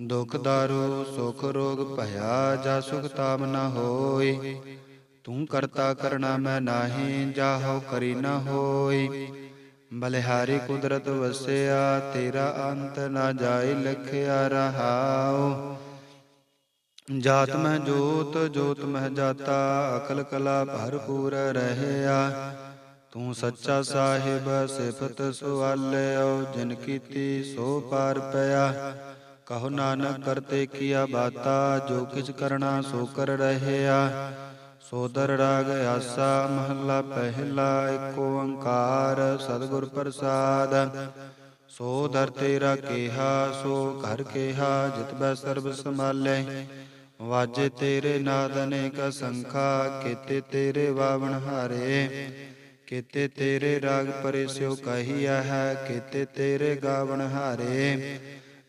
ਦੁਖ ਦਾਰੂ ਸੁਖ ਰੋਗ ਭਇਆ, ਜਾ ਸੁਖ ਤਾਮ ਨਾ ਹੋਈ। ਤੂੰ ਕਰਤਾ ਕਰਣਾ ਮੈਂ ਨਾਹੀ, ਜਾਹੋ ਕਰੀ ਨਾ ਹੋਈ। ਬਲਿਹਾਰੀ ਕੁਦਰਤ ਵਸਿਆ, ਤੇਰਾ ਅੰਤ ਨਾ ਜਾਈ ਲਖਿਆ ਰਹਾਓ ਜਾਤ ਮੈਂ ਜੋਤ ਜੋਤ ਮਹਿ ਜਾਤਾ, ਅਕਲ ਕਲਾ ਭਰਪੂਰ ਰਹਿਆ। ਤੂੰ ਸੱਚਾ ਸਾਹਿਬ, ਸਿਫਤ ਸੁਆਲਿਓ, ਜਿਨ ਕੀਤੀ ਸੋ ਪਾਰ ਪਿਆ। ਕਹੋ ਨਾਨਕ ਕਰਤੇ ਕੀਆ ਬਾਤਾ, ਜੋ ਕਿਛ ਕਰਨਾ ਸੋ ਕਰ ਰਹਿਆ। ਸੋਦਰ ਰਾਗ ਆਸਾ, ਮਹੱਲਾ ਪਹਿਲਾ ਏਕ ਓੰਕਾਰ, ਸਤਿਗੁਰ ਪ੍ਰਸਾਦ। ਸੋ ਦਰ ਤੇਰਾ ਕੇਹਾ, ਸੋ ਘਰ ਕੇਹਾ, ਜਿਤ ਬੈ ਸਰਬ ਸੰਭਾਲੇ। ਵਾਜੇ ਤੇਰੇ ਨਾਦ ਅਨੇਕ ਸੰਖਾ ਕੀਤੇ ਤੇਰੇ ਵਾਵਣ ਹਾਰੇ। ਕੀਤੇ ਤੇਰੇ ਰਾਗ ਪਰਿਸਿਓ ਕਹੀਆ ਹੈ, ਕੀਤੇ ਤੇਰੇ ਗਾਵਣ ਹਾਰੇ।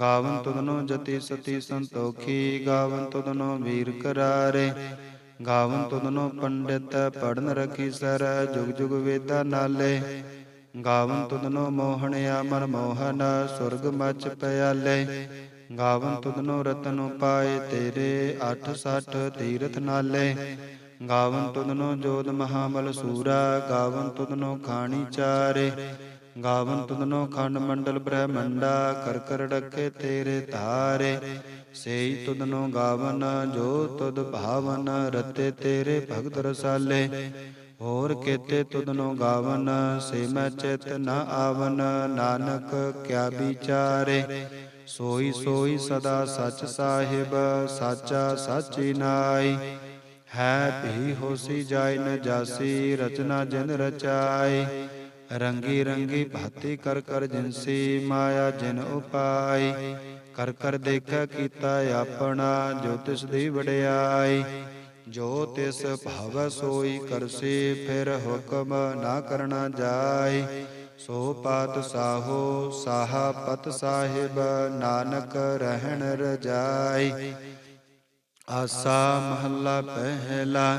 ਗਾਵਨ ਤੁਧਨੋ ਜਤੀ ਸਤੀ ਸੰਤੋਖੀ ਗਾਵਨ ਤੁਧਨੋ ਵੀਰ ਕਰਾਰੇ। ਗਾਵਨ ਤੁਧਨੋ ਪੰਡਿਤ ਪੜਨ ਰਖੀ ਸਰ, ਜੁਗ ਜੁਗ ਵੇਦਾ ਨਾਲੇ। ਗਾਵਨ ਤੁਧਨੋ ਮੋਹਣਿਆ ਮਨ ਮੋਹਨ, ਸੁਰਗ ਮਚ ਪਿਆਲੇ। ਗਾਵਨ ਤੁਧਨੋ ਰਤਨ ਉਪਾਏ ਤੇਰੇ 860 ਤੀਰਥ ਨਾਲੇ। ਗਾਵਨ ਤੁਧਨੋ ਜੋਤ ਮਹਾਮਲ ਸੂਰਾ ਗਾਵਨ ਤੁਧਨੋ ਖਾਣੀ ਚਾਰੇ। ਗਾਵਨ ਤੁਧਨੋ ਖੰਡ ਮੰਡਲ ਬ੍ਰਹਮੰਡਾ, ਕਰ ਕਰ ਡਕੇ ਤੇਰੇ ਧਾਰੇ। ਸੇਈ ਤੁਧਨੋ ਗਾਵਨ, ਜੋ ਤੁਧ ਭਾਵਨ, ਰਤੇ ਤੇਰੇ ਭਗਤ ਰਸਾਲੇ। ਹੋਰ ਕੇਤੇ ਤੁਧਨੋ ਗਾਵਨ, ਸੇ ਮੈਂ ਚਿਤ ਨ ਆਵਨ, ਨਾਨਕ ਕਿਆ ਵਿਚਾਰੇ। ਸੋਈ ਸੋਈ ਸਦਾ ਸਚ ਸਾਹਿਬ, ਸਾਚਾ ਸਾਚੀ ਨਾਈ। ਹੈ ਭੀ ਹੋਸੀ ਜਾਇ ਨ ਜਾਸੀ, ਰਚਨਾ ਜਿਨ ਰਚਾਈ। ਰੰਗੀ ਰੰਗੀ ਭਾਤੀ ਕਰ ਕਰ ਜਿਨਸੀ ਮਾਇਆ ਜਿਨ ਉਪਾਈ, ਕਰ ਕਰ ਦੇਖਿਆ ਕੀਤਾ ਆਪਣਾ ਜੋ ਤਿਸ ਦੀ ਵਡਿਆਈ। ਜੋ ਤਿਸ ਭਾਵ ਸੋਈ ਕਰਸੀ ਫਿਰ ਹੁਕਮ ਨਾ ਕਰਨਾ ਜਾਏ ਸੋ ਪਾਤ ਸਾਹੋ ਸਾਹਾ ਪਤ ਸਾਹਿਬ ਨਾਨਕ ਰਹਿਣ ਰਜਾਈ। ਆਸਾ ਮਹੱਲਾ ਪਹਿਲਾ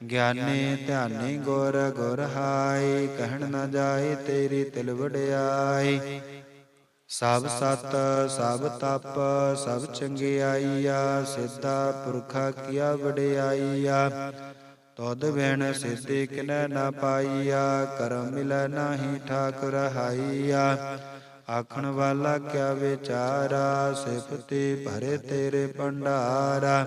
ਗਿਆਨੀ ਧਿਆਨੀ ਗੁਰ ਗੁਰ ਹਾਈ ਕਹਿਣ ਨਾ ਜਾਏ ਤੇਰੀ ਤਿਲ ਵਡਿਆਈ ਸਭ ਸਤ, ਸਭ ਤਪ, ਸਭ ਚੰਗਿਆਈਆ, ਸਿੱਧਾ ਪੁਰਖਾ ਕੀਆ ਵਡਿਆਈਆ। ਤਦ ਵੈਣ ਸਿੱਧੇ ਕਿਨੈ ਨਾ ਪਾਈਆ, ਕਰਮ ਮਿਲੈ ਨਾਹੀ ਠਾਕ ਰਹਾਈਆ ਆਖਣ ਵਾਲਾ ਕਿਆ ਵਿਚਾਰਾ, ਸਿਫਤੀ ਭਰੇ ਤੇਰੇ ਭੰਡਾਰਾ।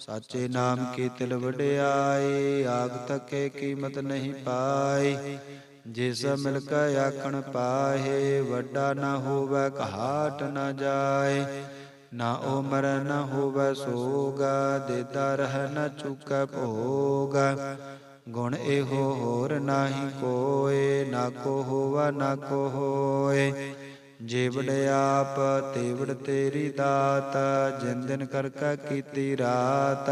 ਸਾਚੇ ਨਾਮ ਕੀ ਤਿਲ ਵਡਿਆਈ ਆਗ ਤੱਕੇ ਕੀਮਤ ਨਹੀਂ ਪਾਈ ਜਿਸ ਮਿਲ ਕੇ ਆਖਣ ਪਾਹੇ, ਵੱਡਾ ਨਾ ਹੋਵੇ ਘਾਟ ਨਾ ਜਾਏ। ਨਾ ਉਮਰ ਨਾ ਹੋਵੇ ਸੋਗਾ, ਦੇਦਾ ਰਹਿ ਨਾ ਚੁਕੈ ਭੋਗ। ਗੁਣ ਇਹੋ ਹੋਰ ਨਾਹੀ ਕੋਏ, ਨਾ ਕੋ ਹੋਵਾ, ਨਾ ਕੋ ਹੋਏ। ਜੀਵੜ ਆਪ ਤੇਵੜ ਤੇਰੀ ਦਾਤ, ਜਿਨ ਦਿਨ ਕਰ ਕਾ ਕੀਤੀ ਰਾਤ,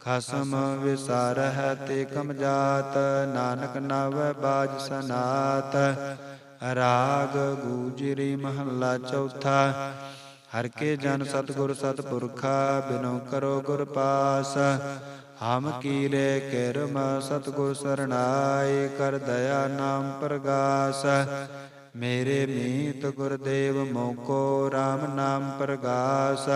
ਖਸਮ ਵਿਸਾਰ ਹੈ ਤੇ ਕਮ ਜਾਤ, ਨਾਨਕ ਨਵ ਬਾਜ ਸਨਾਤ, ਰਾਗ ਗੂਜਰੀ ਮਹੱਲਾ ਚੌਥਾ, ਹਰ ਕੇ ਜਨ ਸਤਗੁਰ ਸਤਪੁਰਖਾ, ਬਿਨੋ ਕਰੋ ਗੁਰ ਪਾਸ, ਹਮ ਕੀਲੇ ਕਿਰਮ ਸਤਗੁਰ ਸਰਣਾਏ, ਕਰ ਦਇਆ ਨਾਮ ਪ੍ਰਗਾਸ ਮੇਰੇ ਮੀਤ ਗੁਰਦੇਵ ਮੋਕੋ RAM ਨਾਮ ਪ੍ਰਗਾਸ।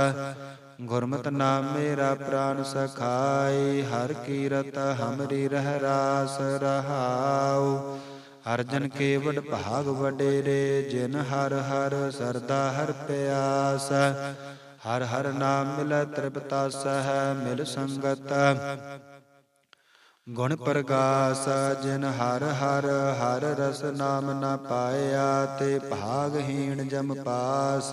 ਗੁਰਮਤਿ ਨਾਮ ਮੇਰਾ ਪ੍ਰਾਨ ਸਖਾਈ ਹਰ ਕੀਰਤ ਹਮਰੀ ਰਹਿ ਰਾਸ ਰਹਾਉ। ਅਰਜਨ ਕੇ ਵਡ ਭਾਗ ਵਡੇਰੇ, ਜਿਨ ਹਰ ਹਰ ਸਰਦਾ ਹਰ ਪਿਆਸ। ਹਰ ਹਰ ਨਾਮ ਮਿਲੈ ਤ੍ਰਿਪਤਾ ਸਹਿ, ਮਿਲ ਸੰਗਤ। ਗੁਣ ਪ੍ਰਗਾਸ, ਜਿਨ ਹਰ ਹਰ ਹਰ ਰਸ ਨਾਮ ਨਾ ਪਾਇਆ, ਤੇ ਭਾਗਹੀਣ ਜਮ ਪਾਸ।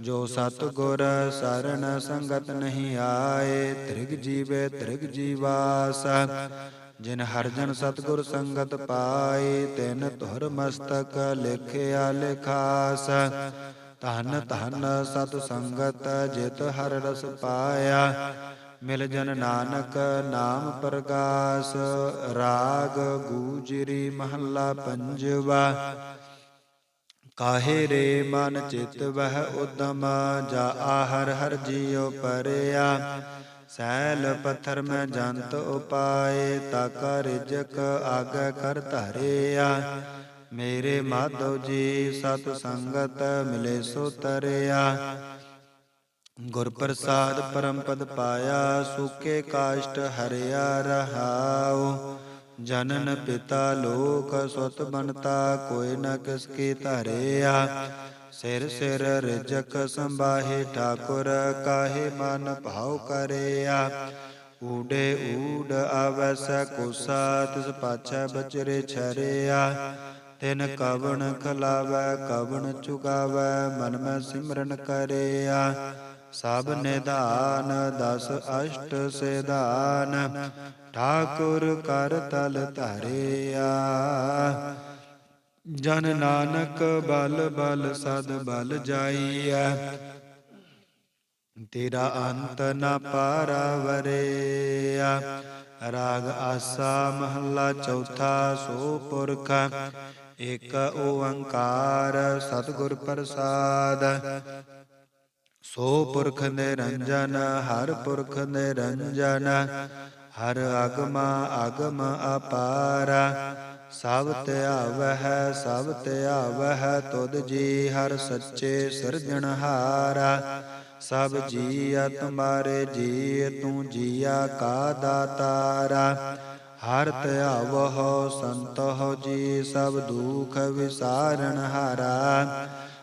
ਜੋ ਸਤ ਗੁਰ ਸਰਣ ਸੰਗਤ ਨਹੀਂ ਆਏ, ਤ੍ਰਿਗ ਜੀਵੇ ਤ੍ਰਿਗ ਜੀਵਾਸ। ਜਿਨ ਹਰ ਜਨ ਸਤਗੁਰ ਸੰਗਤ ਪਾਏ, ਤਿਨ ਧੁਰ ਮਸਤਕ ਲਿਖਿਆ ਲਿਖਾਸ। ਧਨ ਧਨ ਸਤ ਸੰਗਤ, ਜਿਤ ਹਰ ਰਸ ਪਾਇਆ। ਮਿਲ ਜਨ ਨਾਨਕ ਨਾਮ ਪ੍ਰਗਾਸ ਰਾਗ ਗੂਜਰੀ ਮਹੱਲਾ ਪੰਜਵਾ। ਕਾਹੇ ਰੇ ਮਨ ਚਿਤ ਵਹਿ ਉਦਮ, ਜਾ ਆਹਰ ਹਰ ਜੀਉ ਪਰਿਆ। ਸੈਲ ਪੱਥਰ ਮੈਂ ਜੰਤ ਉਪਾਏ, ਤਕ ਰਿਜਕ ਆਗ ਕਰ ਧਰਿਆ। ਮੇਰੇ ਮਾਧਵ ਜੀ ਸਤ ਸੰਗਤ ਮਿਲੇ ਸੋ ਤਰਿਆ ਗੁਰ ਪ੍ਰਸਾਦ ਪਰਮ ਪਦ ਪਾਇਆ, ਸੁਕੇ ਕਾਸ਼ਟ ਹਰਿਆ ਰਹਾਉ। ਜਨਨ ਪਿਤਾ ਲੋਕ ਸੁਤ ਬਨਤਾ ਕੋਈ ਨ ਕਿਸ ਕੀ ਧਰਿਆ। ਸਿਰ ਸਿਰ ਰਿਜਕ ਸੰਭਾਹੇ ਠਾਕੁਰ, ਕਾਹੇ ਮਨ ਭਾਉ ਕਰਿਆ। ਊਡੇ ਊਡ ਆਵੈਸ ਕੁਸਾ, ਤਿਸ ਪਾਛੈ ਬਚਰੇ ਛਰਿਆ। ਤਿਨ ਕਵਣ ਖਲਾਵੈ, ਕਵਣ ਚੁਗਾਵੈ, ਮਨ ਮੈਂ ਸਿਮਰਨ ਕਰਿਆ। ਸਭ ਨਿਧਾਨ, ਦਸ ਅਸ਼ਟ ਸਿਧਾਨ, ਠਾਕੁਰ ਕਰ ਤਲ ਧਰਿਆ। ਜਨ ਨਾਨਕ ਬਲ ਬਲ ਸਦ ਬਲ ਜਾਈਐ। ਤੇਰਾ ਅੰਤ ਨ ਪਾਰਵਰਿਆ। ਰਾਗ ਆਸਾ ਮਹੱਲਾ ਚੌਥਾ ਸੋ ਪੁਰਖ, ਏਕ ਓੰਕਾਰ ਸਤਿਗੁਰ ਪ੍ਰਸਾਦ। ਸੋ ਪੁਰਖ ਨਿਰੰਜਨ, ਹਰ ਪੁਰਖ ਨਿਰੰਜਨ, ਹਰ ਅਗਮ ਅਗਮ ਅਪਾਰਾ। ਸਭ ਧਿਆਵਹਿ ਸਭ ਧਿਆਵਹਿ ਤੁਧ ਜੀ ਹਰ ਸੱਚੇ ਸਿਰਜਣਹਾਰਾ ਸਭ ਜੀਆ ਤੁਮਾਰੇ ਜੀ ਤੂੰ ਜੀਆ ਕਾ ਦਾਤਾਰਾ। ਹਰ ਧਿਆਵਹੁ ਸੰਤਹੁ ਜੀ ਸਭ ਦੁਖ ਵਿਸਾਰਣ ਹਾਰਾ।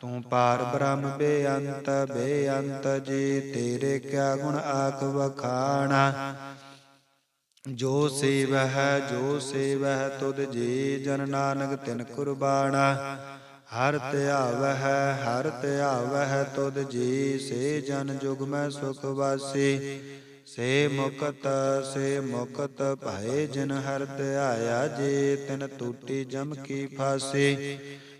ਤੂੰ ਪਾਰ ਬ੍ਰਹਮ ਬੇਅੰਤ ਬੇਅੰਤ ਜੀ, ਤੇਰੇ ਕਿਆ ਗੁਣ ਆਖ ਵਖਾਣਾ। ਜੋ ਸੇਵਹਿ ਜੋ ਸੇਵਹਿ, ਤੁਧ ਜੀ ਜਨ ਨਾਨਕ ਤਿਨ ਕੁਰਬਾਣਾ। ਹਰ ਧਿਆਵਹਿ ਹਰ ਧਿਆਵਹਿ ਤੁਧ ਜੀ, ਸੇ ਜਨ ਜੁਗ ਮੈਂ ਸੁਖ ਵਾਸੀ। ਸੇ ਮੁਕਤ ਸੇ ਮੁਕਤ ਭਏ ਜਿਨ ਹਰ ਧਿਆਇਆ ਜੇ, ਤਿਨ ਟੂਟੀ ਜਮ ਕੀ ਫਾਸੀ।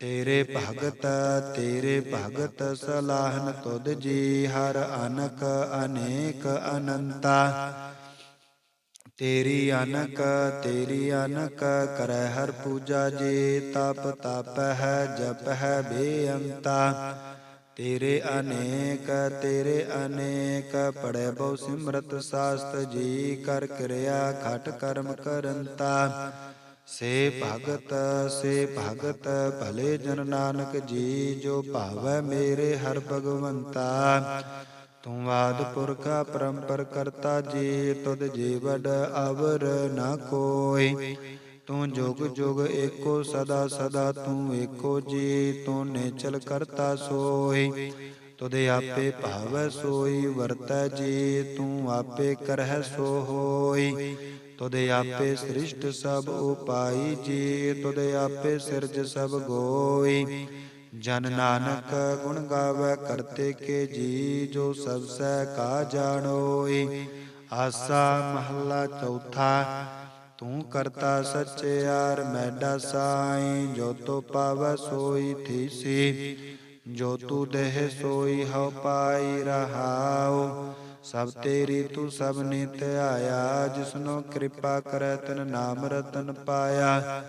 ਤੇਰੇ ਭਗਤ ਤੇਰੇ ਭਗਤ ਸਲਾਹਨ ਤੁਧ ਜੀ ਹਰ ਅਨਕ ਅਨੇਕ ਅਨੰਤਾ। ਤੇਰੀ ਅਨਕ ਤੇਰੀ ਅਨਕ ਕਰੈ ਹਰ ਪੂਜਾ ਜੀ, ਤਪ ਤਪ ਹੈ, ਜਪ ਹੈ ਬੇਅੰਤਾ। ਤੇਰੇ ਅਨੇਕ ਤੇਰੇ ਅਨੇਕ ਪੜੈ ਬਹੁ ਸਿਮਰਤ ਸਾਸਤ ਜੀ, ਕਰ ਕਿਰਿਆ ਖਟ ਕਰਮ ਕਰੰਤਾ। ਸੇ ਭਗਤ ਸੇ ਭਗਤ, ਭਲੇ ਜਨ ਨਾਨਕ ਜੀ, ਜੋ ਭਾਵੈ ਮੇਰੇ ਹਰ ਭਗਵੰਤਾ। ਤੂੰ ਆਦ ਪੁਰਖਾ ਪਰੰਪਰ ਕਰਤਾ ਜੀ, ਤੁਧ ਜੀਵੜ ਅਵਰ ਨਾ ਕੋਈ। ਤੂੰ ਜੁਗ ਜੁਗ ਏਕੋ ਸਦਾ ਸਦਾ ਤੂੰ ਏਕੋ ਜੀ, ਤੂੰ ਨੇਚਲ ਕਰਤਾ ਸੋਈ। ਤੁਦੇ ਆਪੇ ਭਾਵੈ ਸੋਈ, ਵਰਤੈ ਜੀ, ਤੂੰ ਆਪੇ ਕਰਹਿ ਸੋ ਹੋਈ। ਤੁਦੇ ਆਪੇ ਸ੍ਰਿਸ਼ਟ ਸਭ ਉਪਾਈ ਜੀ, ਤੁਦੇ ਆਪੇ ਸਿਰਜ ਸਭ ਗੋਈ। ਜਨ ਨਾਨਕ ਗੁਣ ਗਾਵੇ ਕਰਤੇ ਕੇ ਜੀ, ਜੋ ਸਭ ਸੈ ਕਾ ਜਾਣੋਈ। ਆਸਾ ਮਹੱਲਾ ਚੌਥਾ, ਤੂੰ ਕਰਤਾ ਸੱਚਿਆਰ ਮੈਡਾ ਸਾਈ, ਜੋ ਤੋ ਪਾਵੈ ਸੋਈ ਥੀਸੀ। ਜੋ ਤੂ ਦੇਹ ਸੋਈ ਹਉ ਪਾਈ ਰਹਾਉ, ਸਭ ਤੇਰੀ ਤੂੰ ਸਭ ਨੇ ਧਿਆਇਆ ਜਿਸਨੋ ਕਿਰਪਾ ਕਰੈ ਤਨ ਨਾਮ ਰਤਨ ਪਾਇਆ।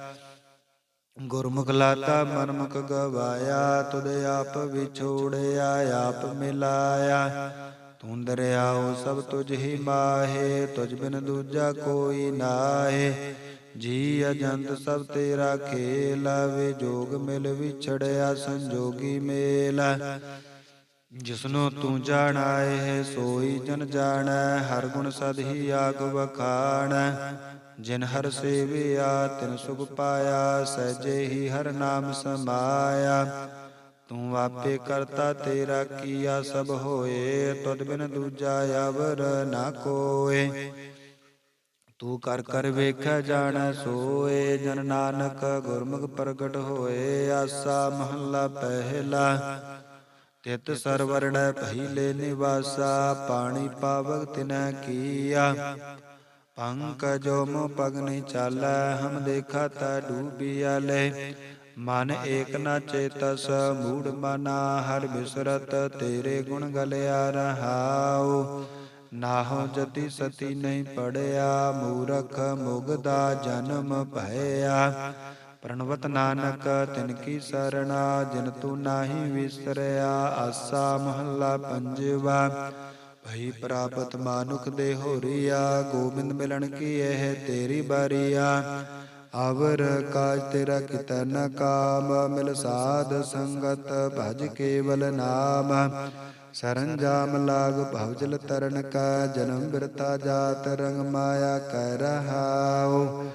ਗੁਰਮੁਖ ਲਾਤਾ, ਮਨਮੁਖ ਗਵਾਇਆ, ਤੁਧ ਆਪ ਵਿਛੋੜਿਆ, ਆਪ ਮਿਲਾਇਆ। ਤੂੰ ਦਰਿਆਓ ਸਭ ਤੁਝ ਹੀ ਮਾਹੇ, ਤੁਝ ਬਿਨ ਦੂਜਾ ਕੋਈ ਨਾਹੇ। ਜੀ ਅਜੰਤ ਸਭ ਤੇਰਾ ਖੇਲ ਵੇ ਜੋਗ ਮਿਲ ਵਿਛੜਿਆ ਸੰਜੋਗੀ ਮੇਲ। ਜਿਸਨੂੰ ਤੂੰ ਜਾਣਾਏ ਹੈ ਸੋਈ ਜਨ ਜਾਣੈ, ਹਰ ਗੁਣ ਸਦ ਹੀ ਆਗ ਵਖਾਣ। ਜਿਨ ਹਰ ਸੇਵਿਆ, ਤਿਨ ਸੁਖ ਪਾਇਆ, ਸਹਿਜੇ ਹੀ ਹਰ ਨਾਮ ਸਮਾਇਆ। ਤੂੰ ਆਪੇ ਕਰਤਾ ਤੇਰਾ ਕੀਆ ਸਭ ਹੋਏ, ਤੁਧ ਬਿਨ ਦੂਜਾ ਅਵਰ ਨਾ ਕੋਏ। ਤੂੰ ਕਰ ਕਰ ਵੇਖੈ ਜਾਣੈ, ਸੋਏ ਜਨ ਨਾਨਕ, ਗੁਰਮੁਖ ਪ੍ਰਗਟ ਹੋਏ, ਆਸਾ ਮਹੱਲਾ ਪਹਿਲਾ। ਤਿਤ ਸਰਵਰਣੈ ਪਹਿਲੇ ਨਿਵਾਸਾ, ਪਾਣੀ ਪਾਵਕ ਤਿਨੈ ਕੀਆ। ਪੰਕਜੋ ਮੋ ਪਗ ਨਹੀਂ ਚਾਲੈ, ਹਮ ਦੇਖਾ ਤਾ ਡੂਬਿਆ ਲੈ ਮਨ ਏਕ ਨ ਚੇਤਸ, ਮੂੜ ਮਨਾ, ਹਰ ਬਿਸਰਤ, ਤੇਰੇ ਗੁਣ ਗਲਿਆ ਰਹਾਉ। ਨਾਹੋ ਜਤੀ ਸਤੀ ਨਹੀਂ ਪੜਿਆ, ਮੂਰਖ ਮੁਗਦਾ ਜਨਮ ਭਇਆ। ਪ੍ਰਣਵਤ ਨਾਨਕ, ਤਿਨ ਕੀ ਸਰਣਾ, ਜਿਨ ਤੂੰ ਨਾਹੀ ਵਿਸਰਿਆ, ਆਸਾ ਮਹੱਲਾ ਪੰਜਵਾ। ਭਈ ਪ੍ਰਾਪਤ ਮਾਨੁਖ ਦੇ ਹੋਰੀਆ, ਗੋਬਿੰਦ ਮਿਲਣ ਕੀ ਇਹ ਤੇਰੀ ਬਾਰੀਆ। ਆਵਰ ਕਾਜ ਤੇਰਾ ਕਿਤੈ ਨ ਕਾਮ, ਮਿਲ ਸਾਧ ਸੰਗਤ ਭਜ ਕੇਵਲ ਨਾਮ। ਸਰੰਜਾਮ ਲਾਗ ਭਵਜਲ ਤਰਨ ਕਾ ਜਨਮ ਬਿਰਤਾ ਜਾਤ ਰੰਗ ਮਾਇਆ ਕਹਿ ਰਹਾਉ।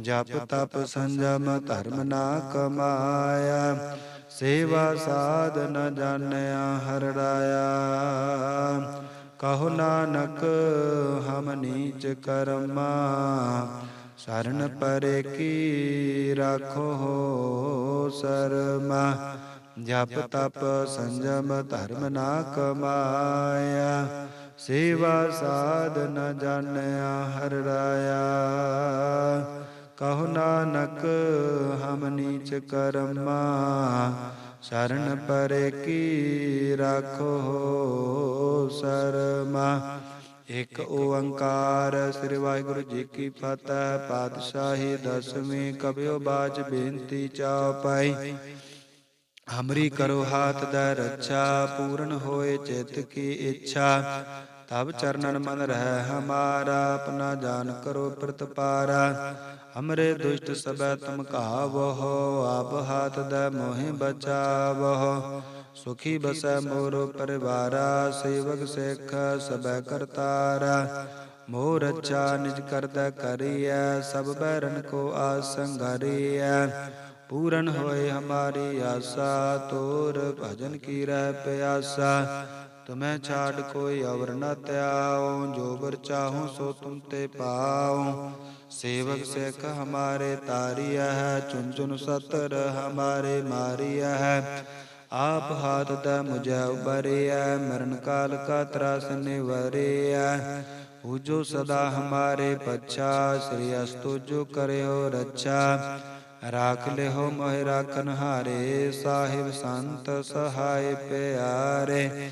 ਜਪ ਤਪ ਸੰਜਮ ਧਰਮ ਨਾ ਕਮਾਇਆ। ਸੇਵਾ ਸਾਧ ਨ ਜਾਣਿਆ ਹਰ ਰਾਇਆ। ਕਹੋ ਨਾਨਕ, ਹਮ ਨੀਚ ਕਰਮਾ। ਸਰਨ ਪਰੇ ਕੀ ਰਾਖੋ ਸਰਮਾ। ਜਪ ਤਪ ਸੰਜਮ ਧਰਮ ਨਾ ਕਮਾਇਆ, ਸੇਵਾ ਸਾਧ ਨ ਜਾਣਿਆ ਹਰ ਰਾਇਆ। ਕਹੋ ਨਾਨਕ, ਹਮ ਨੀਚ ਕਰਮਾ, ਸ਼ਰਨ ਪਰੇ ਕੀ ਰਾਖੋ ਸਰਮਾ। ਇਕ ਓੰਕਾਰ, ਸ੍ਰੀ ਵਾਹਿਗੁਰੂ ਜੀ ਕੀ ਫਤਿਹ, ਪਾਤਸ਼ਾਹੀ ਦਸਵੀਂ ਕਬਿਓ ਬਾਜ ਬੇਨਤੀ ਚਾਪਾਈ ਹਮਰੀ ਕਰੋ ਹਾਥ ਦਾ ਰੱਛਾ, ਪੂਰਨ ਹੋਏ ਚਿਤ ਕੀ ਇੱਛਾ। ਤਬ ਚਰਨਨ ਮਨ ਰਹਿ ਹਮਾਰਾ, ਆਪਣਾ ਜਾਨ ਕਰੋ ਪ੍ਰਤਪਾਰਾ। ਹਮਰੇ ਦੁਸ਼ਟ ਸਬੈ ਤੁਮ ਕਹਾਵਹੁ ਆਪ ਹਾਥ ਦਾ ਮੋਹਿ ਬਚਾਵਹੁ। ਸੁਖੀ ਬਸੈ ਮੋਰ ਪਰਿਵਾਰਾ, ਸੇਵਕ ਸਿੱਖ ਸਬੈ ਕਰਤਾਰਾ। ਮੋਰ ਰੱਛਾ ਨਿਜ ਕਰਦਾ ਕਰੀਐ, ਸਭ ਬੈਰਨ ਕੋ ਆਸੰਗਰੀਐ ਪੂਰਨ ਹੋਏ ਹਮਾਰੀ ਆਸਾ ਤੋਰ ਭਜਨ ਕੀ ਰਹਿ ਪਿਆਸਾ ਤੁਮੈ ਛਾੜ ਕੋਈ ਅਵਰ ਨ ਤਿਆਉ ਜੋ ਬਰ ਚਾਹੂੰ ਸੋ ਤੁਮ ਤੇ ਪਾਉ ਸੇਵਕ ਸਿੱਖ ਹਮਾਰੇ ਤਾਰੀਆ ਹੈ ਚੁਨ ਚੁਨ ਸਤਰ ਹਮਾਰੇ ਮਾਰੀਆ ਹੈ ਆਪ ਹਾਥ ਦਾ ਮੁਝੈ ਉਬਰਿਆ ਮਰਨ ਕਾਲ ਕਾ ਤਰਾਸ ਨਿਵਰਿਆ ਪੂਜੋ ਸਦਾ ਹਮਾਰੇ ਪਛਾ ਸ੍ਰੀ ਅਸਤੁ ਜੋ ਕਰਿਓ ਰੱਛਾ ਰਾਖ ਲਿਓ ਮੋਹਿ ਰਾਖਨ ਹਾਰੇ, ਸਾਹਿਬ ਸੰਤ ਸਹਾਇ ਪਿਆਰੇ।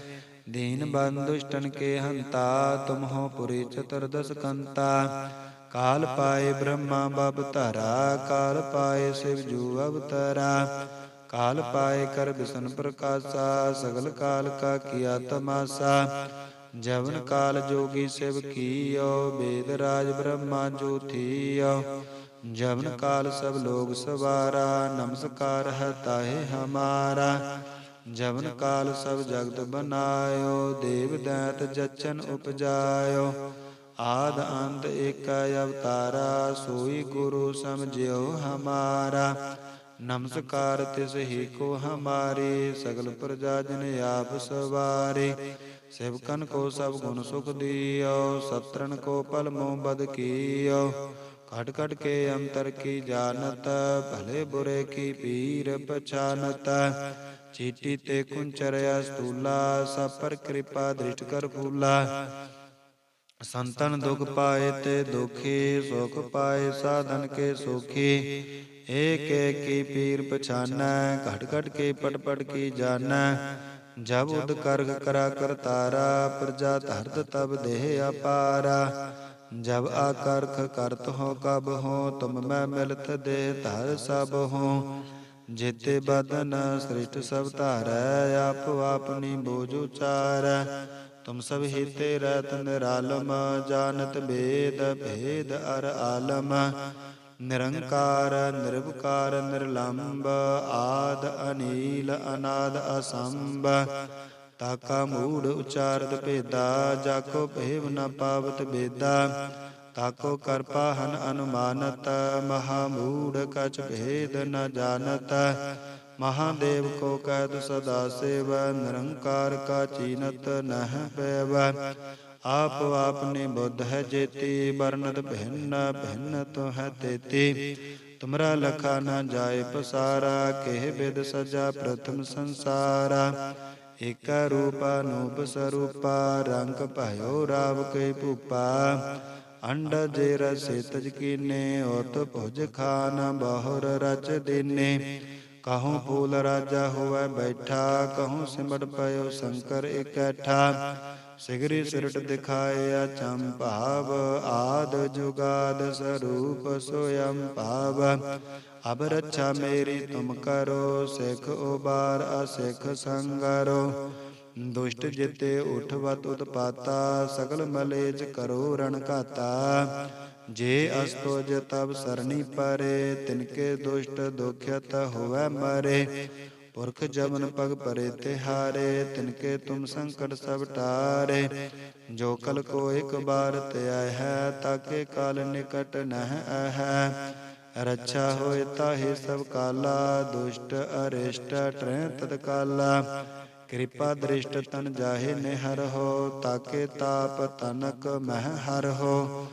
ਦੀਨ ਬੰਦ ਦੁਸ਼ਟਨ ਕੇ ਹੰਤਾ ਤੁਮ ਪੁਰੀ ਚਤੁਰਦਸ ਕੰਤਾ। ਕਾਲ ਪਾਏ ਬ੍ਰਹਮਾ ਬਬ ਧਰਾ, ਕਾਲ ਪਾਏ ਸਿਵ ਜੂ ਅਵਤਰਾ। ਕਾਲ ਪਾਏ ਕਰ ਬਿਸ਼ਨ ਪ੍ਰਕਾਸ਼ਾ, ਸਗਲ ਕਾਲ ਕਾ ਕੀਆ ਤਮਾਸਾ। ਜਵਨ ਕਾਲ ਜੋਗੀ ਸਿਵ ਕੀਓ, ਬੇਦ ਰਾਜ ਬ੍ਰਹਮਾ ਜੋਥੀਓ ਜਵਨ ਕਾਲ ਸਭ ਲੋਗ ਸਵਾਰਾ, ਨਮਸਕਾਰ ਹੈ ਤਾਹੇ ਹਮਾਰਾ। ਜਵਨ ਕਾਲ ਸਭ ਜਗਤ ਬਨਾਇਓ, ਦੇਵ ਦੈਤ ਜਚਨ ਉਪਜਾਇਓ। ਆਦ ਅੰਤ ਏਕ ਅਵਤਾਰਾ, ਸੋਈ ਗੁਰੂ ਸਮਝਿਓ ਹਮਾਰਾ। ਨਮਸਕਾਰ ਤਿਸ ਹੀ ਕੋ ਹਮਾਰੇ, ਸਗਲ ਪ੍ਰਜਾ ਜਨ ਆਪ ਸਵਾਰੇ। ਸੇਵਕਨ ਕੋ ਸਭ ਗੁਣ ਸੁਖ ਦਿਓ ਸਤਰਨ ਕੋ ਪਲ ਮੋ ਬਦ ਕੀਓ। ਕਟ ਕਟ ਕੇ ਅੰਤਰ ਕੀ ਜਾਣਤ ਭਲੇ ਬੁਰੇ ਕੀ ਪੀਰ ਪਛਾਨਤ ਚੀਟੀ ਤੇ ਕੁੰਚਰਿਆ ਸਤੂਲਾ ਸਭ ਪਰ ਕਿਰਪਾ ਦ੍ਰਿਸ਼ਟ ਕਰ ਫੂਲਾ ਸੰਤਨ ਦੁਖ ਪਾਏ ਤੇ ਦੁਖੀ ਸੁਖ ਪਾਏ ਸਾਧਨ ਕੇ ਸੁਖੀ ਏਕ ਏਕ ਕੀ ਪੀਰ ਪਛਾਨੈ ਘਟ ਘਟ ਕੇ ਪਟ ਪਟ ਕੀ ਜਾਣੈ ਜਬ ਉਦ ਕਰਗ ਕਰਾ ਕਰਤਾਰਾ ਪ੍ਰਜਾ ਧਰਤ ਤਬ ਦੇਹ ਅਪਾਰਾ ਜਬ ਆਕਰਖ ਕਰਤ ਹੋ ਕਬ ਹੋ, ਤੁਮ ਮੈਂ ਮਿਲਤ ਦੇ ਧਰ ਸਭ ਹੋ। ਜੇਤੇ ਬਦਨ ਸ੍ਰਿਸ਼ਟ ਸਭ ਧਾਰੈ, ਆਪ ਆਪਨੀ ਬੋਝ ਉਚਾਰੈ। ਤੁਮ ਸਭ ਹੀਤੇ ਰਤ ਨਿਰਾਲਮ, ਜਾਣਤ ਭੇਦ ਭੇਦ ਅਰ ਆਲਮ। ਨਿਰੰਕਾਰ ਨਿਰਭਕਾਰ ਨਿਰਲੰਬ, ਆਦ, ਅਨੀਲ, ਅਨਾਦ, ਅਸੰਭ। ਤਾਕਾ ਮੂੜ ਉਚਾਰਤ ਭੇਦਾ, ਜਾਕੋ ਭੇਵ ਨ ਪਾਵਤ ਬੇਦਾ ਤਾਕੋ ਕਰ ਹਨ ਅਨੁਮਾਨਤ, ਮਹਾ ਮੂੜ ਕਛ ਭੇਦ ਨ ਜਾਣਤ। ਮਹਾਦੇਵ ਕੋ ਕਹਿਤ ਸਦਾ ਸੇਵ, ਨਿਰੰਕਾਰ ਕਾ ਚੀਨਤ ਨਹ ਪੈਵ। ਆਪ ਆਪਨੇ ਬੁੱਧ ਹੈ ਜੇਤੀ ਵਰਨਤ ਭਿੰਨ ਭਿੰਨ ਤੋ ਹੈ ਤੇਤੀ। ਤੁਮਰਾ ਲਖਾ ਨਾ ਜਾਏ ਪਸਾਰਾ, ਕਿਹ ਬਿਦ ਸਜਾ ਪ੍ਰਥਮ ਸੰਸਾਰਾ। ਏਕ ਰੂਪ ਅਨੂਪ ਸਰੂਪਾ, ਰੰਗ ਭਇਓ ਰਾਵ ਕੇ ਭੂਪਾ। ਅੰਡ ਜੇ ਰਸੇ ਤਜ ਕੀਨੇ, ਉਤ ਭੁਜ ਖਾਨ ਬਹੁਰ ਰਚ ਦੀਨੇ। ਕਹੂੰ ਫੂਲ ਰਾਜਾ ਹੋਵੇ ਬੈਠਾ, ਕਹੂੰ ਸਿਮਟ ਪਇਓ ਸ਼ੰਕਰ ਇਕੱਠਾ। ਸਿਗਰੀ ਸਿਰਟ ਦਿਖਾਇਆ ਚੰਭਾਵ ਆਦ ਜੁਗਾਦ ਸਰੂਪ ਸੋਯੰ ਭਾਵ। ਅਬ ਰੱਛਾ ਮੇਰੀ ਤੁਮ ਕਰੋ, ਸਿਖ ਉਬਾਰ ਅਸਿਖ ਸੰਗਰੋ। ਦੁਸ਼ਟ ਜਿਤੇ ਉਠਵਤ ਉਤਪਾਤਾ, ਸਗਲ ਮਲੇਜ ਕਰੋ ਰਣ ਘਾਤਾ। ਜੇ ਅਸਤੋਜ ਤਬ ਸਰਣੀ ਪਰੇ ਤਿਨਕੇ ਦੁਸ਼ਟ ਦੁਖਿਤ ਹੋਵੇ ਮਰੇ। ਪੁਰਖ ਜਮਨ ਪਗ ਪਰੇ ਤਿਹਾਰੇ ਤਿਨਕੇ ਤੁਮ ਸੰਕਟ ਸਭ ਟਾਰੇ। ਜੋ ਕਲ ਕੋ ਇੱਕ ਬਾਰ ਧਿਆ ਹੈ, ਤਾਕੇ ਕਾਲ ਨਿਕਟ ਨਹਿ ਹੈ ਰੱਛਾ ਹੋਏ ਤਾਹੇ ਸਭ ਕਾਲਾ, ਦੁਸ਼ਟ ਅਰਿਸ਼ਟ ਟਰੈ ਤਦ ਕਾਲਾ ਕਿਰਪਾ ਦ੍ਰਿਸ਼ਟ ਤਨ ਜਾਹੇ ਨਿਹਰ ਹੋ, ਤਾਕੇ ਤਾਪ ਤਨਕ ਮਹਿ ਹਰ ਹੋ।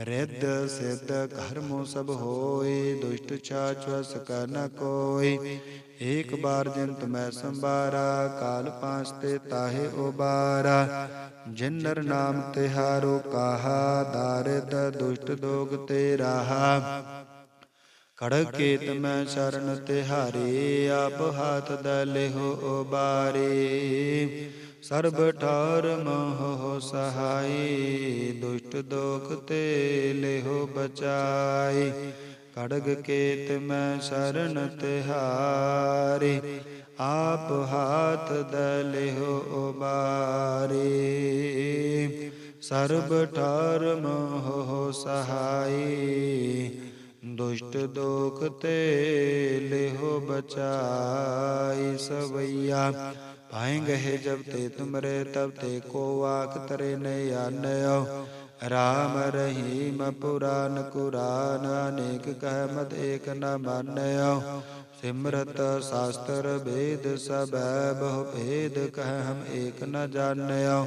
ਰਿੱਧ ਸਿੱਧ ਕਰਮੋ ਸਭ ਹੋਏ, ਦੁਸ਼ਟ ਛਾਛ ਸਕੈ ਨ ਕੋਈ ਏਕ ਬਾਰ ਜਿੰਤ ਮੈਂ ਸੰਭਾਰਾ, ਕਾਲ ਪਾਸ ਤੇ ਤਾਹੇ ਉਬਾਰਾ। ਜਿਨਰ ਨਾਮ ਤਿਹਾਰੋ ਕਾਹਾ, ਦਾਰਿਦ ਦੁਸ਼ਟ ਦੋਗ ਤੇ ਰਾਹਾ। ਖੜਗ ਕੇਤ ਮੈਂ ਸ਼ਰਨ ਤਿਹਾਰੇ, ਆਪ ਹਾਥ ਦਲਿਹੋ ਉਬਾਰੇ। ਸਰਬ ਠਾਰ ਮੋਹ ਸਹਾਈ, ਦੁਸ਼ਟ ਦੋਖ ਤੇ ਲਿਹੋ ਬਚਾਈ। ਖੜਗ ਕੇਤ ਮੈਂ ਸ਼ਰਨ ਤਿਹਾਰੇ, ਆਪ ਹਾਥ ਦਲਿਹੋ ਉਬਾਰੇ। ਸਰਬ ਠਾਰ ਮੋਹ ਸਹਾਈ, ਦੁਸ਼ਟ ਦੋਖ ਤੇ ਲਿਹੋ ਬਚਾਈ ਸਵਈਆ। ਆਏ ਗਏ ਜਬ ਤੇ ਤੁਮਰੇ ਤਬ ਤੇ ਕੋ ਆਖ ਤਰੇ ਨੇ ਆਨਿਓ। ਰਾਮ ਰਹੀਮ ਪੁਰਾਨ ਕੁਰਾਨ, ਅਨੇਕ ਕਹਿ ਮਤ ਏਕ ਨ ਮਾਨਿਓ। ਸਿਮਰਤ ਸ਼ਾਸਤਰ ਵੇਦ ਸਭੈ ਬਹੁ ਭੇਦ ਕਹਿ ਹਮ ਏਕ ਨ ਜਾਣਿਓ।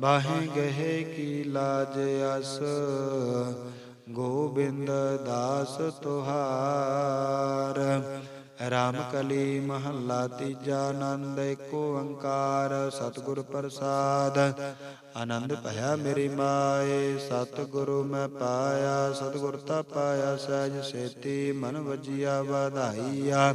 ਬਾਹੇ ਗਏ ਕੀ ਲਾਜ ਅਸ, ਗੋਬਿੰਦ ਦਾਸ ਤੁਹਾਰ। ਰਾਮ ਕਲੀ ਮਹੱਲਾ ਤੀਜਾ ਆਨੰਦ, ਏਕ ਓੰਕਾਰ, ਸਤਿਗੁਰ ਪ੍ਰਸਾਦ। ਆਨੰਦ ਭਇਆ ਮੇਰੀ ਮਾਏ, ਸਤਿਗੁਰੂ ਮੈਂ ਪਾਇਆ, ਸਤਿਗੁਰ ਤਾ ਪਾਇਆ ਸਹਿਜ ਸੇਤੀ, ਮਨ ਵਜੀਆ ਵਧਾਈਆ।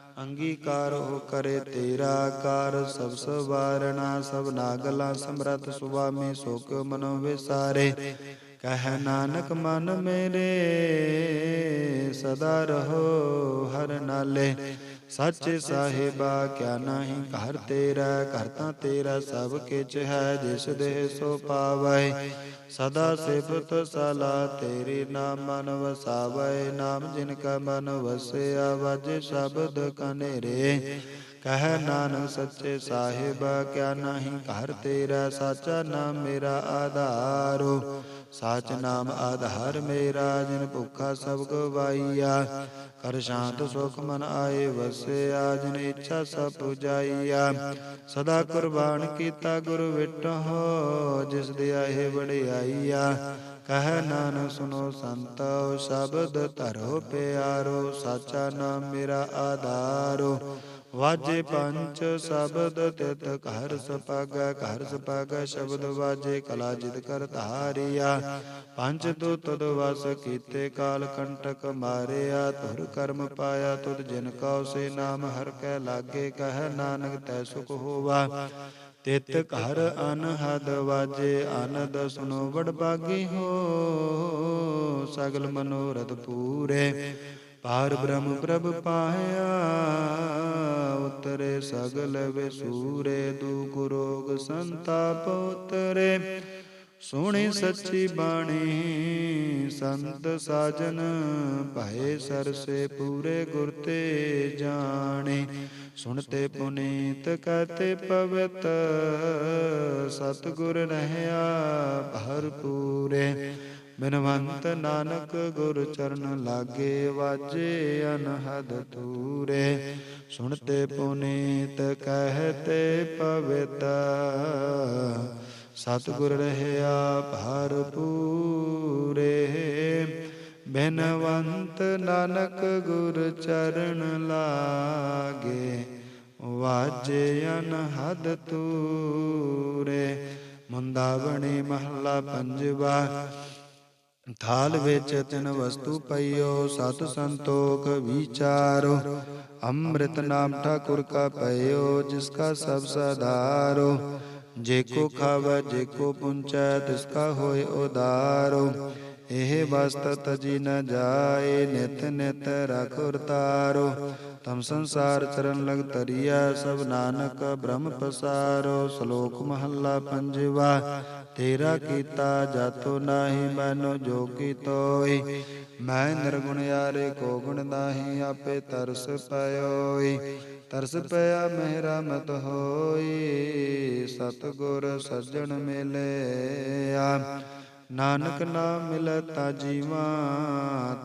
ਅੰਗੀਕਾਰ ਹੋ ਕਰੇ ਤੇਰਾ ਕਾਰ ਸਭ ਸਵਾਰਣਾ ਸਭ ਨਾਗਲਾ ਸਮਰਤ ਸੁਆਮੀ ਸੋਕ ਮਨੋ ਵਿਸਾਰੇ। ਕਹਿ ਨਾਨਕ, ਮਨ ਮੇਰੇ, ਸਦਾ ਰਹੋ ਹਰ ਨਾਲੇ। ਸੱਚੇ ਸਾਹਿਬਾ ਕਿਆ ਨਾਹੀ, ਘਰ ਤੇਰਾ, ਘਰ ਤਾਂ ਤੇਰਾ ਸਭ ਕਿਛ ਹੈ, ਜਿਸ ਦੇ ਸੋ ਪਾਵੈ ਸਦਾ ਸਿਫਤ ਸਲਾ ਤੇਰੀ ਨਾਮ ਮਨ ਵਸਾਵੈ ਨਾਮ ਜਿਨ ਕਾ ਮਨ ਵਸਿਆ, ਵਜ ਸ਼ਬਦ ਕਨੇਰੇ। ਕਹਿ ਨਾਨਕ ਸੱਚੇ ਸਾਹਿਬਾ ਕਿਆ ਨਾਹੀ, ਘਰ ਤੇਰਾ, ਸਾਚਾ ਨਾਮ ਮੇਰਾ ਆਧਾਰੋ। ਸਾਚ ਨਾਮ ਆਧਾਰ ਮੇਰਾ, ਜਿਨ ਭੁਖਾ ਸਭ ਗਵਾਈਆ। ਕਰ ਸ਼ਾਂਤ ਸੁਖ ਮਨ ਆਏ ਵਸਿਆ, ਜਿਨ ਇੱਛਾ ਸਭ ਪੁਜਾਈਆ। ਸਦਾ ਕੁਰਬਾਨ ਕੀਤਾ ਗੁਰ ਵਿਟਹੁ, ਜਿਸ ਦੇ ਆਏ ਵਡਿਆਈਆ। ਕਹਿ ਨਾਨਕ ਸੁਨੋ ਸੰਤੋ ਸ਼ਬਦ ਧਰੋ ਪਿਆਰੋ, ਸਾਚਾ ਨਾਮ ਮੇਰਾ ਆਧਾਰੋ। ਵਾਜੇ ਪੰਚ ਸ਼ਬਦ ਤਿਤ ਘਰ ਸਪਗ ਘਰ ਸਪਗ ਸ਼ਬਦ ਵਾਜੇ ਕਲਾ ਜਿਤ ਕਰ ਧਾਰਿਆ। ਪੰਜ ਤੂ ਤਦ ਵਸ ਕੀਤੇ ਕਾਲ ਕੰਟਕ ਮਾਰਿਆ ਧੁਰ ਕਰਮ ਪਾਇਆ ਤੁਧ ਜਿਨ ਕਉ ਸੇ ਨਾਮ, ਹਰ ਕੈ ਲਾਗੇ ਕਹਿ ਨਾਨਕ ਤੈ ਸੁਖ ਹੋਵਾ। ਤਿਤ ਘਰ ਅਨਹਦ ਵਾਜੇ, ਆਨੰਦ ਸੁਨੋ ਵਡ ਬਾਗੀ ਹੋ, ਸਗਲ ਮਨੋਰਥ ਪੂਰੇ। ਪਾਰ ਬ੍ਰਹਮ ਪ੍ਰਭ ਪਾਇਆ, ਉਤਰੇ ਸਗਲ ਵਿਸੂਰੇ, ਦੁਖ ਰੋਗ ਸੰਤਾਪ ਉਤਰੇ। ਸੋਹਣੀ ਸੱਚੀ ਬਾਣੀ, ਸੰਤ ਸਾਜਨ, ਭਏ ਸਰਸੇ ਪੂਰੇ ਗੁਰ ਤੇ ਜਾਣੇ। ਸੁਣਤੇ ਪੁਨੀਤ ਕਹਤੇ ਪਵਿੱਤ, ਸਤਿਗੁਰ ਰਹਿਆ ਭਰਪੂਰੇ ਬਿਨਵੰਤ ਨਾਨਕ ਗੁਰ ਚਰਨ ਲਾਗੇ ਵਾਜੇ ਅਨਹਦ ਤੂਰੇ ਸੁਣਤੇ ਪੁਨੀਤ ਕਹਤੇ ਪਵਿੱਤ ਸਤਿਗੁਰ ਰਹਿਆ ਭਰਪੂਰੇ ਬਿਨਵੰਤ ਨਾਨਕ ਗੁਰ ਚਰਨ ਲਾਗੇ, ਵਾਜੇ ਅਨਹਦ ਤੂਰੇ। ਮੁੰਦਾਵਣੀ ਮਹੱਲਾ ਪੰਜਵਾ, ਥਾਲ ਵਿੱਚ ਤਿਨ ਵਸਤੂ ਪਈਓ, ਸਤ ਸੰਤੋਖ ਵਿਚਾਰੋ। ਅੰਮ੍ਰਿਤ ਨਾਮ ਠਾਕੁਰ ਕਾ ਪਈਓ ਜਿਸ ਕਾ ਸਭ ਸਦਾਰੋ ਜੇ ਕੋ ਖਾਵੈ ਜੇ ਕੋ ਪੁੰਚੈ ਤਿਸ ਕਾ ਹੋਏ ਉਦਾਰੋ। ਇਹ ਵਸਤ ਤਜੀ ਨ ਜਾਏ, ਨਿਤ ਨਿਤ ਰਖੁਰ ਤਾਰੋ। ਤਮ ਸੰਸਾਰ ਚਰਨ ਲਗ ਤਰੀਆ ਸਭ ਨਾਨਕ ਬ੍ਰਹਮ ਪਸਾਰੋ। ਸ਼ਲੋਕ ਮਹੱਲਾ ਪੰਜਵਾ, ਤੇਰਾ ਕੀਤਾ ਜਾਤੋ ਨਾਹੀ, ਮੈਨੋ ਜੋ ਕੀਤੋਈ। ਮੈਂ ਨਿਰਗੁਣ ਯਾਰੇ, ਕੋ ਗੁਣ ਨਾਹੀ, ਆਪੇ ਤਰਸ ਪਇਓਈ। ਤਰਸ ਪਿਆ ਮਹਿਰਾ ਮਤ ਹੋਈ, ਸਤਗੁਰ ਸੱਜਣ ਮਿਲਿਆ। ਨਾਨਕ ਨਾਮ ਮਿਲਤਾ ਜੀਵਾ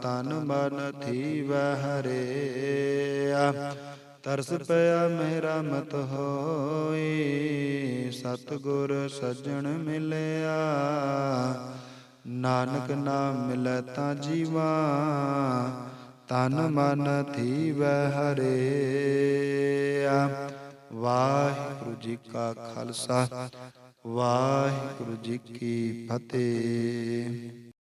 ਤਨ ਮਨ ਥੀਵੈ ਹਰਿਆ। ਤਰਸ ਪਿਆ ਮੇਰਾ ਮਤ ਹੋਈ, ਸਤਗੁਰ ਸੱਜਣ ਮਿਲਿਆ। ਨਾਨਕ ਨਾਮ ਮਿਲੈ ਤਾਂ ਜੀਵਾ ਤਨ ਮਨ ਥੀਵੈ ਹਰਿਆ। ਵਾਹਿਗੁਰੂ ਜੀ ਕਾ ਖਾਲਸਾ। ਵਾਹਿਗੁਰੂ ਜੀ ਕੀ ਫਤਿਹ।